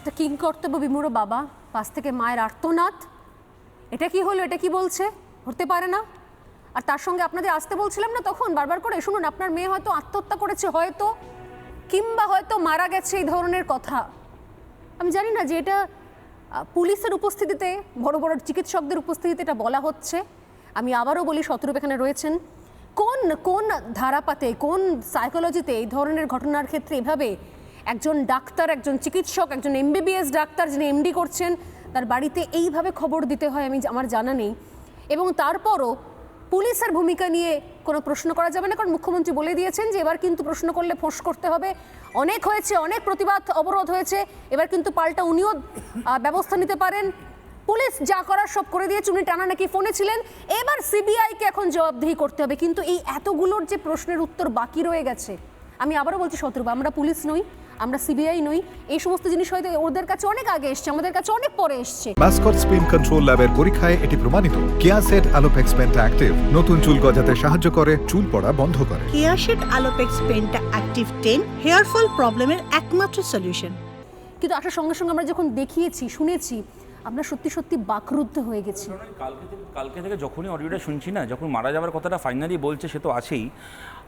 একটা কিং কর্তব্য বিমূঢ় বাবা, পাশ থেকে মায়ের আর্তনাদ। এটা কি হলো? এটা কি বলছে? হতে পারে না। আর তার সঙ্গে আপনাদের আসতে বলছিলাম না তখন? বারবার করে শুনুন, আপনার মেয়ে হয়তো আত্মহত্যা করেছে, হয়তো, কিংবা হয়তো মারা গেছে এই ধরনের কথা। আমি জানি না যে এটা পুলিশের উপস্থিতিতে, বড় বড় চিকিৎসকদের উপস্থিতিতে এটা বলা হচ্ছে। আমি আবারও বলি, শতরূপ এখানে রয়েছেন। কোন কোন ধারাপাতে, কোন সাইকোলজিতে এই ধরনের ঘটনার ক্ষেত্রে এভাবে একজন ডাক্তার, একজন চিকিৎসক, একজন এমবিবিএস ডাক্তার যিনি এমডি করছেন, তার বাড়িতে এইভাবে খবর দিতে হয় আমি, আমার জানা নেই। এবং তারপরও পুলিশের ভূমিকা নিয়ে কোনো প্রশ্ন করা যাবে না, কারণ মুখ্যমন্ত্রী বলে দিয়েছেন যে এবার কিন্তু প্রশ্ন করলে ফোঁস করতে হবে। অনেক হয়েছে, অনেক প্রতিবাদ অবরোধ হয়েছে, এবার কিন্তু পাল্টা উনিও ব্যবস্থা নিতে পারেন। পুলিশ যা করার সব করে দিয়েছে, উনি টানা নাকি ফোনে ছিলেন। এবার সিবিআইকে এখন জবাবদিহি করতে হবে। কিন্তু এই এতগুলোর যে প্রশ্নের উত্তর বাকি রয়ে গেছে, আমি আবারও বলছি শত্রুবা, আমরা পুলিশ নই আমরা সিবিআই নই। এই সমস্ত জিনিস হয়তো ওদের কাছে অনেক আগে এসছে আমাদের কাছে অনেক পরে এসছে। মাস্কট স্পিন কন্ট্রোল ল্যাবের পরীক্ষায় এটি প্রমাণিত। কেয়াসেট আলোপেক্স পেন্টা অ্যাক্টিভ নতুন চুল গজাতে সাহায্য করে চুল পড়া বন্ধ করে। কেয়াশেড আলোপেক্স পেনটা অ্যাক্টিভ টেন হেয়ার ফল প্রবলেমের একমাত্র সলিউশন কিন্তু আসার সঙ্গে সঙ্গে আমরা যখন দেখিয়েছি শুনেছি আমরা সত্যি সত্যি বাকরুদ্ধ হয়ে গেছি। কালকে কালকে থেকে যখনই অডিওটা শুনছি না যখন মারা যাওয়ার কথাটা ফাইনালি বলছে সে তো আছেই।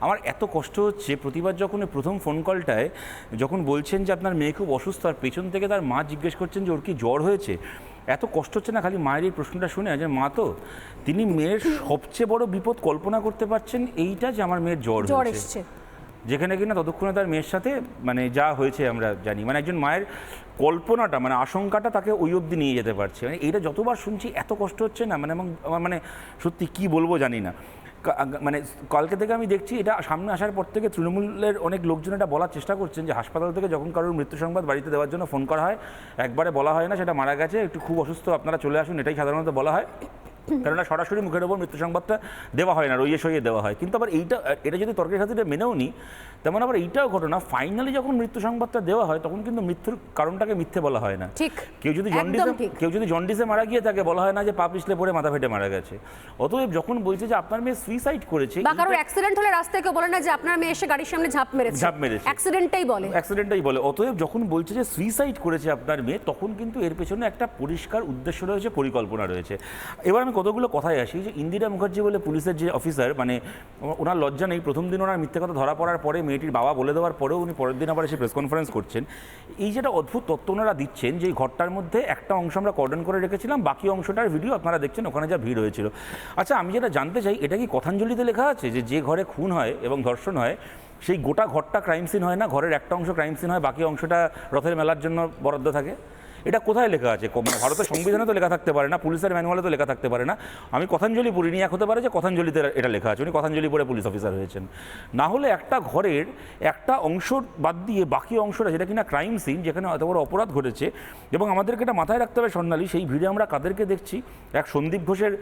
আমার এত কষ্ট হচ্ছে প্রতিবার যখন প্রথম ফোন কলটায় যখন বলছেন যে আপনার মেয়ে খুব অসুস্থ আর পেছন থেকে তার মা জিজ্ঞেস করছেন যে ওর কি জ্বর হয়েছে এত কষ্ট হচ্ছে না খালি মায়ের এই প্রশ্নটা শুনে যে মা তো তিনি মেয়ের সবচেয়ে বড় বিপদ কল্পনা করতে পারছেন এইটা যে আমার মেয়ের জ্বর হয়েছে। এসছে। যেখানে কিনা ততক্ষণে তার মেয়ের সাথে মানে যা হয়েছে আমরা জানি মানে একজন মায়ের কল্পনাটা মানে আশঙ্কাটা তাকে ওই অবধি নিয়ে যেতে পারছে। মানে এইটা যতবার শুনছি এত কষ্ট হচ্ছে না মানে এবং আমার মানে সত্যি কি বলব জানি না। মানে কালকে থেকে আমি দেখছি এটা সামনে আসার পর থেকে তৃণমূলের অনেক লোকজন এটা বলার চেষ্টা করছেন যে হাসপাতাল থেকে যখন কারোর মৃত্যু সংবাদ বাড়িতে দেওয়ার জন্য ফোন করা হয়, একবারে বলা হয় না সেটা মারা গেছে, একটু খুব অসুস্থ আপনারা চলে আসুন, এটাই সাধারণত বলা হয়। কেননা সরাসরি মুখের ওপর মৃত্যু সংবাদটা দেওয়া হয় না রইয়ে সইয়ে দেওয়া হয়। কিন্তু আবার এইটা এটা যদি তর্কের খাতিরে মেনেও নিই তেমন আবার এইটাও ঘটনা ফাইনালি যখন মৃত্যু সংবাদটা দেওয়া হয় তখন কিন্তু মৃত্যুর কারণটাকে মিথ্যে বলা হয় না। ঠিক। কেউ যদি জন্ডিসে কেউ যদি জন্ডিসে মারা গিয়ে থাকে বলা হয় না যে পা পিছলে পড়ে মাথা ফেটে মারা গেছে। অতএব যখন বলছে যে আপনার মেয়ে সুইসাইড করেছে বা কারোর অ্যাক্সিডেন্ট হলে রাস্তায় কেউ বলে না যে আপনার মেয়ে এসে গাড়ির সামনে ঝাঁপ মেরেছে। ঝাঁপ মেরেছে। অ্যাক্সিডেন্টটাই বলে। অ্যাক্সিডেন্টটাই বলে। অতএব যখন বলছে যে সুইসাইড করেছে আপনার মেয়ে তখন কিন্তু এর পেছনে একটা পরিষ্কার উদ্দেশ্য রয়েছে পরিকল্পনা রয়েছে। এবার আমি কতগুলো কথায় আসি যে ইন্দিরা মুখার্জি বলে পুলিশের যে অফিসার মানে ওনার লজ্জা নেই। প্রথম দিন ওনার মিথ্যে কথা ধরা পড়ার পরে মেয়েটির বাবা বলে দেওয়ার পরেও উনি পরের দিন আবার এসে প্রেস কনফারেন্স করছেন। এই যেটা অদ্ভুত তত্ত্ব ওনারা দিচ্ছেন যে ঘরটার মধ্যে একটা অংশ আমরা কর্ডন করে রেখেছিলাম, বাকি অংশটার ভিডিও আপনারা দেখছেন, ওখানে যা ভিড় হয়েছিল। আচ্ছা আমি যেটা জানতে চাই, এটা কি কথাঞ্জলিতে লেখা আছে যে যে ঘরে খুন হয় এবং ধর্ষণ হয়, সেই গোটা ঘরটা ক্রাইম সিন হয় না? ঘরের একটা অংশ ক্রাইম সিন হয়, বাকি অংশটা রথের মেলার জন্য বরাদ্দ থাকে? এটা কোথায় লেখা আছে? মানে ভারতের সংবিধানে তো লেখা থাকতে পারে না, পুলিশের ম্যানুয়ালে তো লেখা থাকতে পারে না। আমি কথাঞ্জলি পড়িনি এক হতে পারে যে কথাঞ্জলিতে এটা লেখা আছে। উনি কথাঞ্জলি পড়ে পুলিশ অফিসার হয়েছেন। না হলে একটা ঘরের একটা অংশ বাদ দিয়ে বাকি অংশটা, যেটা কিনা ক্রাইম সিন, যেখানে এত বড় অপরাধ ঘটেছে, এবং আমাদেরকে এটা মাথায় রাখতে হবে স্বর্ণালী, সেই ভিড়ে আমরা কাদেরকে দেখছি? এক সন্দীপ ঘোষের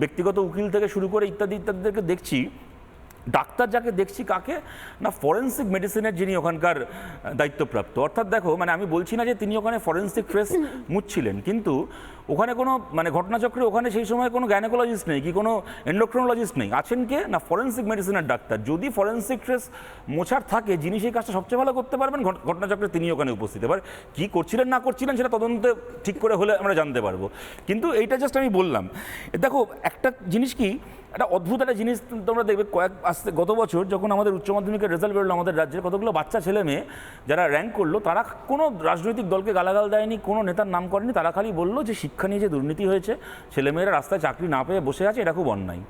ব্যক্তিগত উকিল থেকে শুরু করে ইত্যাদি ইত্যাদিদেরকে দেখছি ডাক্তার যাকে দেখছি কাকে? না ফরেন্সিক মেডিসিনের যিনি ওখানকার দায়িত্বপ্রাপ্ত। অর্থাৎ দেখো মানে আমি বলছি না যে তিনি ওখানে ফরেন্সিক ট্রেস মুচ্ছিলেন, কিন্তু ওখানে কোনো মানে ঘটনাচক্রে ওখানে সেই সময় কোনো গ্যানেকোলজিস্ট নেই কি কোনো এন্ডোক্রোনোলজিস্ট নেই। আছেন কে? না ফরেন্সিক মেডিসিনের ডাক্তার। যদি ফরেন্সিক ট্রেস মোছার থাকে, যিনি সেই কাজটা সবচেয়ে ভালো করতে পারবেন ঘটনাচক্রে তিনি ওখানে উপস্থিত। এবার কী করছিলেন, না করছিলেন, সেটা তদন্তে ঠিক করে হলে আমরা জানতে পারব। কিন্তু এইটা জাস্ট আমি বললাম। দেখো, একটা জিনিস কি একটা অদ্ভুত একটা জিনিস তোমরা দেখবে, কয়েক আসতে গত বছর যখন আমাদের উচ্চ মাধ্যমিকের রেজাল্ট বেরোলো, আমাদের রাজ্যের কতগুলো বাচ্চা, ছেলে, মেয়ে যারা র্যাঙ্ক করল, তারা কোনো রাজনৈতিক দলকে গালাগাল দেয়নি, কোনো নেতার নাম করেনি, তারা খালি বলল যে শিক্ষা নিয়ে যে দুর্নীতি হয়েছে ছেলেমেয়েরা রাস্তায় চাকরি না পেয়ে বসে আছে, এটা খুব অন্যায়।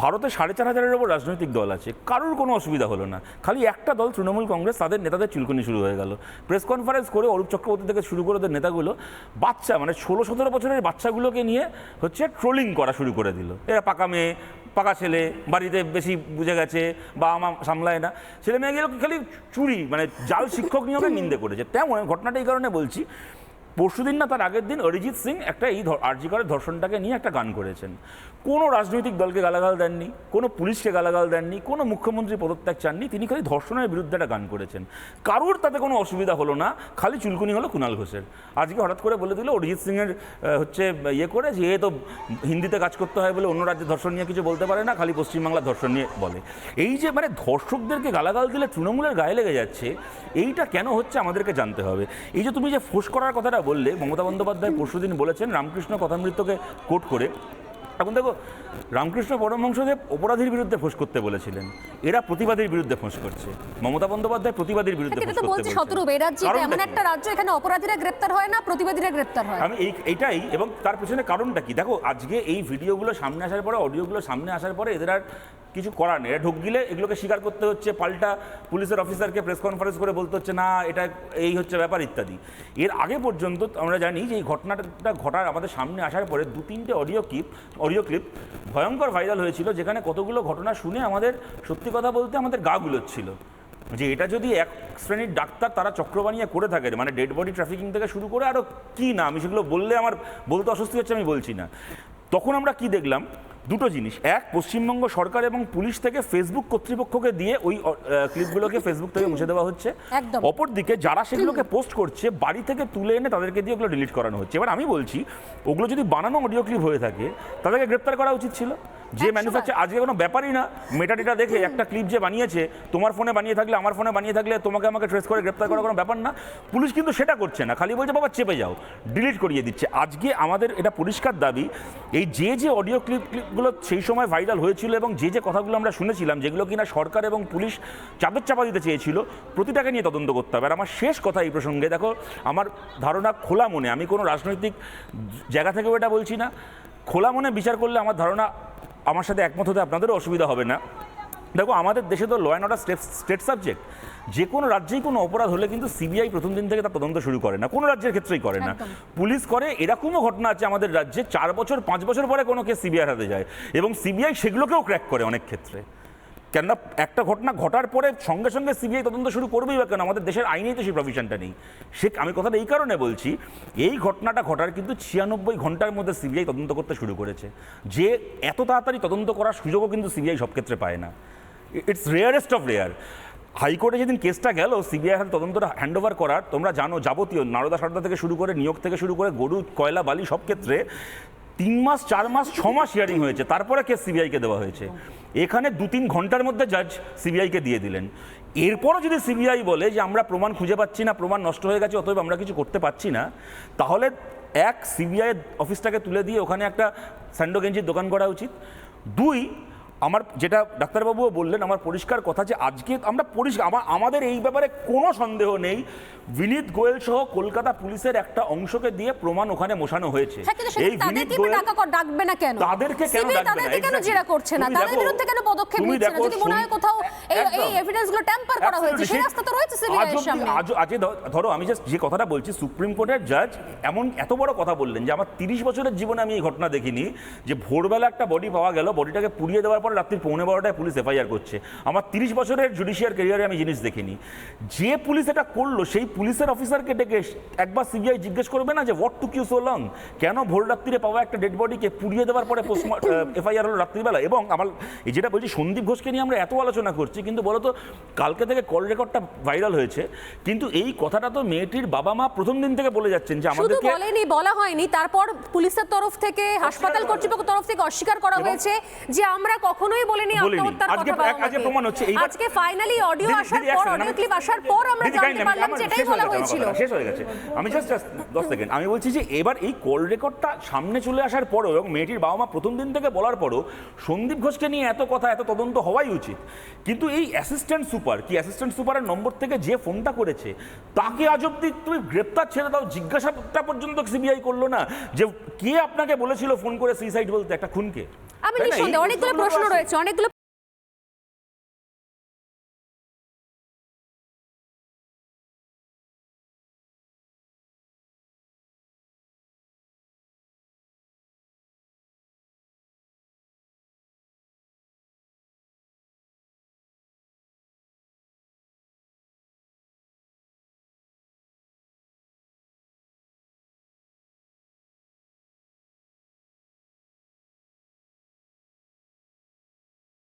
ভারতে সাড়ে চার হাজারের ওপর রাজনৈতিক দল আছে, কারোর কোনো অসুবিধা হলো না। খালি একটা দল, তৃণমূল কংগ্রেস, তাদের নেতাদের চুলকুনি শুরু হয়ে গেল। প্রেস কনফারেন্স করে অরূপ চক্রবর্তী থেকে শুরু করে ওদের নেতাগুলো বাচ্চা মানে ষোলো সতেরো বছরের বাচ্চাগুলোকে নিয়ে হচ্ছে ট্রোলিং করা শুরু করে দিল। এরা পাকা মেয়ে পাকা ছেলে, বাড়িতে বেশি বুঝে গেছে বা মা সামলায় না। ছেলে মেয়েগুলো খালি চুরি মানে জাল শিক্ষক নিয়োগে নিন্দে করেছে। তেমন, ঘটনাটা এই কারণে বলছি পরশুদিন না, তার আগের দিন অরিজিৎ সিং একটা এই আর্জিকরের ধর্ষণটাকে নিয়ে একটা গান করেছেন। কোনো রাজনৈতিক দলকে গালাগাল দেননি, কোনো পুলিশকে গালাগাল দেননি, কোনো মুখ্যমন্ত্রী পদত্যাগ চাননি, তিনি খালি ধর্ষণের বিরুদ্ধে একটা গান করেছেন। কারোর তাতে কোনো অসুবিধা হলো না, খালি চুলকুনি হলো কুণাল ঘোষের। আজকে হঠাৎ করে বলে দিল অরিজিৎ সিংয়ের হচ্ছে ইয়ে করে যে তো হিন্দিতে কাজ করতে হয় বলে অন্য রাজ্যে ধর্ষণ নিয়ে কিছু বলতে পারে না, খালি পশ্চিমবাংলার ধর্ষণ নিয়ে বলে। এই যে মানে ধর্ষকদেরকে গালাগাল দিলে তৃণমূলের গায়ে লেগে যাচ্ছে, এইটা কেন হচ্ছে আমাদেরকে জানতে হবে। এই যে, তুমি যে ফোঁস করার কথাটা বললে মমতা বন্দ্যোপাধ্যায় পরশুদিন বলেছেন রামকৃষ্ণ কথামৃত্যকে কোট করে। এখন দেখো রামকৃষ্ণ পরমহংসদেব অপরাধীর বিরুদ্ধে ফোঁস করতে বলেছিলেন। এরা প্রতিবাদীর বিরুদ্ধে ফোঁস করছে। মমতা বন্দ্যোপাধ্যায় প্রতিবাদীর বিরুদ্ধে ফোঁস করতে বলছি বলছে শতরূপ এই রাজ্যে এমন একটা রাজ্য এখানে অপরাধীরা গ্রেপ্তার হয় না প্রতিবাদীরা গ্রেপ্তার হয়। আমি এই এটাই এবং তার পেছনে কারণটা কি? দেখো আজকে এই ভিডিওগুলো সামনে আসার পরে অডিওগুলো সামনে আসার পরে এদের আর কিছু করার নেই। এরা ঢুক গিলে এগুলোকে স্বীকার করতে হচ্ছে, পাল্টা পুলিশের অফিসারকে প্রেস কনফারেন্স করে বলতে হচ্ছে, না, এটা এই হচ্ছে ব্যাপার, ইত্যাদি। এর আগে পর্যন্ত আমরা জানি যে এই ঘটনাটা ঘটার আমাদের সামনে আসার পরে দু তিনটে অডিও ক্লিপ অডিও ক্লিপ ভয়ঙ্কর ভাইরাল হয়েছিল, যেখানে কতগুলো ঘটনা শুনে আমাদের, সত্যি কথা বলতে আমাদের গা গুলোচ্ছিল। যে এটা যদি এক শ্রেণির ডাক্তার তারা চক্র বানিয়ে করে থাকে মানে ডেড বডি ট্রাফিকিং থেকে শুরু করে আরও কি না আমি সেগুলো বললে আমার বলতে অস্বস্তি হচ্ছে আমি বলছি না। তখন আমরা কি দেখলাম? দুটো জিনিস। এক পশ্চিমবঙ্গ সরকার এবং পুলিশ থেকে ফেসবুক কর্তৃপক্ষকে দিয়ে ওই ক্লিপগুলোকে ফেসবুক থেকে মুছে দেওয়া হচ্ছে। অপরদিকে যারা সেগুলোকে পোস্ট করছে বাড়ি থেকে তুলে এনে তাদেরকে দিয়ে ওগুলো ডিলিট করানো হচ্ছে। এবার আমি বলছি ওগুলো যদি বানানো অডিও ক্লিপ হয়ে থাকে তাদেরকে গ্রেপ্তার করা উচিত ছিল? যে। ম্যানুফ্যাকচার আজকে কোনো ব্যাপারই না। মেটাডিটা দেখে একটা ক্লিপ যে বানিয়েছে তোমার ফোনে বানিয়ে থাকলে আমার ফোনে বানিয়ে থাকলে তোমাকে আমাকে ট্রেস করে গ্রেপ্তার করার কোনো ব্যাপার না। পুলিশ কিন্তু সেটা করছে না। খালি বলছে বাবা চেপে যাও। ডিলিট করিয়ে দিচ্ছে। আজকে আমাদের এটা পরিষ্কার দাবি এই যে যে অডিও ক্লিপ ক্লিপগুলো সেই সময় ভাইরাল হয়েছিল এবং যে যে কথাগুলো আমরা শুনেছিলাম যেগুলো কিনা সরকার এবং পুলিশ চাদর চাপা দিতে চেয়েছিল প্রতিটাকে নিয়ে তদন্ত করতে হবে। আর আমার শেষ কথা এই প্রসঙ্গে দেখো আমার ধারণা খোলা মনে আমি কোনো রাজনৈতিক জায়গা থেকেও এটা বলছি না। খোলা মনে বিচার করলে আমার ধারণা আমার সাথে একমত হতে আপনাদেরও অসুবিধা হবে না। দেখো আমাদের দেশে তো law and order state state subject যে কোনো রাজ্যেই কোনো অপরাধ হলে কিন্তু সিবিআই প্রথম দিন থেকে তার তদন্ত শুরু করে না। কোনো রাজ্যের ক্ষেত্রেই করে না। পুলিশ করে এরকমও ঘটনা আছে আমাদের রাজ্যে চার বছর পাঁচ বছর পরে কোনো কেস সিবিআই হাতে যায়। এবং সিবিআই সেগুলোকেও ক্র্যাক করে অনেক ক্ষেত্রে। কেননা একটা ঘটনা ঘটার পরে সঙ্গে সঙ্গে সিবিআই তদন্ত শুরু করবেই বা কেন? আমাদের দেশের আইনেই তো সেই প্রভিশনটা নেই। সে আমি কথাটা এই কারণে বলছি, এই ঘটনাটা ঘটার কিন্তু ছিয়ানব্বই ঘণ্টার মধ্যে সিবিআই তদন্ত করতে শুরু করেছে। যে এত তাড়াতাড়ি তদন্ত করার সুযোগও কিন্তু সিবিআই সব ক্ষেত্রে পায় না। ইটস রেয়ারেস্ট অফ রেয়ার হাইকোর্টে যেদিন কেসটা গেল, সিবিআই হাতে তদন্তটা হ্যান্ড ওভার করার, তোমরা জানো যাবতীয়, নারদা সারদা থেকে শুরু করে, নিয়োগ থেকে শুরু করে, গরু, কয়লা, বালি সব ক্ষেত্রে তিন মাস, চার মাস, ছ মাস হিয়ারিং হয়েছে। তারপরে কেস সিবিআইকে দেওয়া হয়েছে। এখানে দু তিন ঘণ্টার মধ্যে জাজ সিবিআইকে দিয়ে দিলেন। এরপরও যদি সিবিআই বলে যে আমরা প্রমাণ খুঁজে পাচ্ছি না, প্রমাণ নষ্ট হয়ে গেছে, অতএব আমরা কিছু করতে পারছি না, তাহলে এক সিবিআই অফিসটাকে তুলে দিয়ে ওখানে একটা স্যান্ডো গেঞ্জির দোকান করা উচিত। দুই আমার যেটা ডাক্তারবাবুও বললেন আমার পরিষ্কার কথা যে আজকে আমরা পরিষ্কার আমার আমাদের এই ব্যাপারে কোনো সন্দেহ নেই। বিনীত গোয়েল সহ কলকাতা পুলিশের একটা অংশকে দিয়ে প্রমাণ ওখানে মোশানো হয়েছে। হ্যাঁ এবার ডাকা কর- ডাকবে না কেন? তাদেরকে কেন ডাকবে না? কেন জেরা করছে না? তাদের বিরুদ্ধে কেন পদক্ষেপ নিচ্ছে না? যদি মনে হয় কোথাও এই এই এভিডেন্সগুলো ট্যাম্পার করা হয়েছে সেই রাস্তা তো রয়েছে সিবিআই এর সামনে। আজ আজকে ধ- ধরো আমি জাস্ট যে কথাটা বলছি সুপ্রিম কোর্টের জাজ এমন এত বড় কথা বললেন যে আমার তিরিশ বছরের জীবনে আমি এই ঘটনা দেখিনি যে ভোরবেলা একটা বডি পাওয়া গেল বডিটাকে পুড়িয়ে দেওয়ার পরে রাত্রি পৌনে বারোটায় পুলিশ এফআইআর করছে। আমার তিরিশ বছরের জুডিশিয়ার ক্যারিয়ারে আমি জিনিস দেখিনি। যে পুলিশ এটা করল সেই পুলিশের অফিসারকে ডেকে একবার সিবিআই জিজ্ঞেস করবে না যে what to queue so long কেন ভোর রাত্রিরে পাওয়া একটা ডেড বডিকে পুড়িয়ে দেওয়ার পরে এফআইআর হলো রাত্রিবেলা? এবং আমার এই যেটা বলছি সন্দীপ ঘোষকে নিয়ে আমরা এত আলোচনা করছি কিন্তু বলতো কালকে থেকে কল রেকর্ডটা ভাইরাল হয়েছে। কিন্তু এই কথাটা তো মেয়েটির বাবা মা প্রথম দিন থেকে বলে যাচ্ছেন যে শুধু আমাদেরকে বলেনি বলা হয়নি। তারপর পুলিশের তরফ থেকে হাসপাতাল কর্তৃপক্ষ তরফ থেকে অস্বীকার করা হয়েছে যে আমরা কখনোই বলিনি। আত্মহত্যার আজকে কথা আজকে প্রমাণ হচ্ছে। এইবার- আজকে ফাইনালি অডিও আসার পর অডিও ক্লিপ আসার পর আমরা জানতে পারলাম যে এটাই বলা হয়েছিল। শেষ হয়ে গেছে। আমি জাস্ট দশ সেকেন্ড আমি বলছি যে এবার এই কল রেকর্ডটা সামনে চলে আসার পরও এবং মেয়েটির বাবা মা প্রথম দিন থেকে বলার পরও সন্দীপ ঘোষকে নিয়ে এত কথা এত তদন্ত হওয়াই উচিত। কিন্তু এই অ্যাসিস্ট্যান্ট সুপার কি অ্যাসিস্ট্যান্ট সুপারের নম্বর থেকে যে ফোনটা করেছে তাকে আজ অব্দি তুমি গ্রেপ্তার ছেড়ে দাও জিজ্ঞাসাটা পর্যন্ত সিবিআই করল না। যে কে আপনাকে বলেছিল ফোন করে সুইসাইড বলতে একটা খুনকে? আমি নিঃসন্দেহে অনেকগুলো প্রশ্ন রয়েছে অনেকগুলো